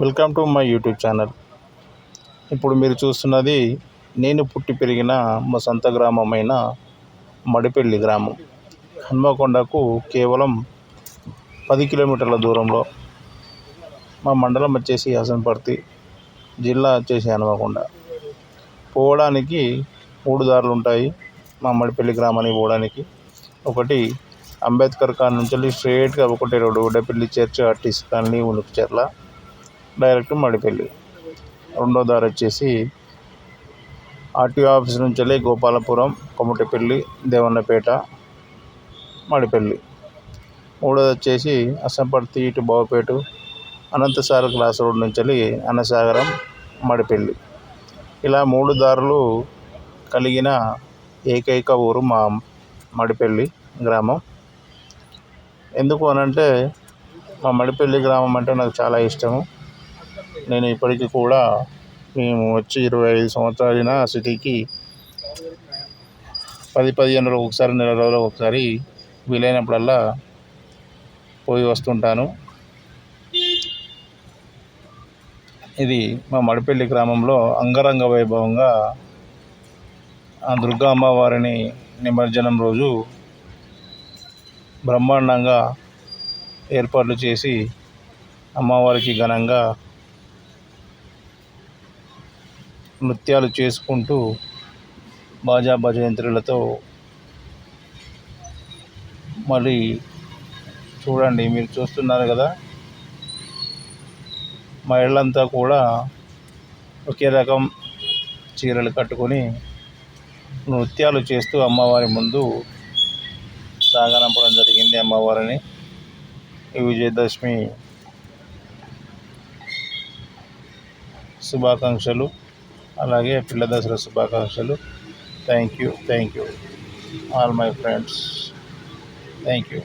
Welcome to my YouTube channel. ఇప్పుడు మీరు చూస్తున్నది నేను పుట్టి పెరిగిన మా సొంత గ్రామమైన మడిపెల్లి గ్రామం. హన్మకొండకు కేవలం పది కిలోమీటర్ల దూరంలో మా మండలం వచ్చేసి హసన్పర్తి జిల్లా వచ్చేసి హన్మకొండ. పోవడానికి మూడు దారులు ఉంటాయి మా మడిపెల్లి గ్రామానికి పోవడానికి. ఒకటి అంబేద్కర్ కాలనీ నుంచి వెళ్ళి ఒకటి road Udapalli church RTC colony Unukucherla direct Madipelli. రెండో దారి వచ్చేసి ఆర్టీఓ ఆఫీస్ నుంచి వెళ్ళి గోపాలపురం కొమటిపల్లి దేవన్నపేట మడిపల్లి. మూడోది వచ్చేసి అసంపర్తి ఇటు బావపేట అనంతసాగర్ క్లాస్ రోడ్ నుంచి వెళ్ళి అన్నసాగరం మడిపల్లి. ఇలా మూడు దారులు కలిగిన ఏకైక ఊరు మా మడిపల్లి గ్రామం. ఎందుకు అనంటే మా మడిపల్లి గ్రామం అంటే నాకు చాలా ఇష్టము. నేను ఇప్పటికీ కూడా మేము వచ్చి ఇరవై ఐదు సంవత్సరాలైన సిటీకి పది పదిహేను రోజులు ఒకసారి నెల రోజులు ఒకసారి వీలైనప్పుడల్లా పోయి వస్తుంటాను. ఇది మా మడిపల్లి గ్రామంలో అంగరంగ వైభవంగా ఆ దుర్గా అమ్మవారిని నిమజ్జనం రోజు బ్రహ్మాండంగా ఏర్పాట్లు చేసి అమ్మవారికి ఘనంగా నృత్యాలు చేసుకుంటూ బాజా భజంత్రులతో మళ్ళీ చూడండి మీరు చూస్తున్నారు కదా. మహిళలంతా కూడా ఒకే రకం చీరలు కట్టుకొని నృత్యాలు చేస్తూ అమ్మవారి ముందు సాగనంపడం జరిగింది అమ్మవారిని. ఈ విజయదశమి శుభాకాంక్షలు. అలాగే పిల్ల దసరా శుభాకాంక్షలు. Thank you thank you all my friends thank you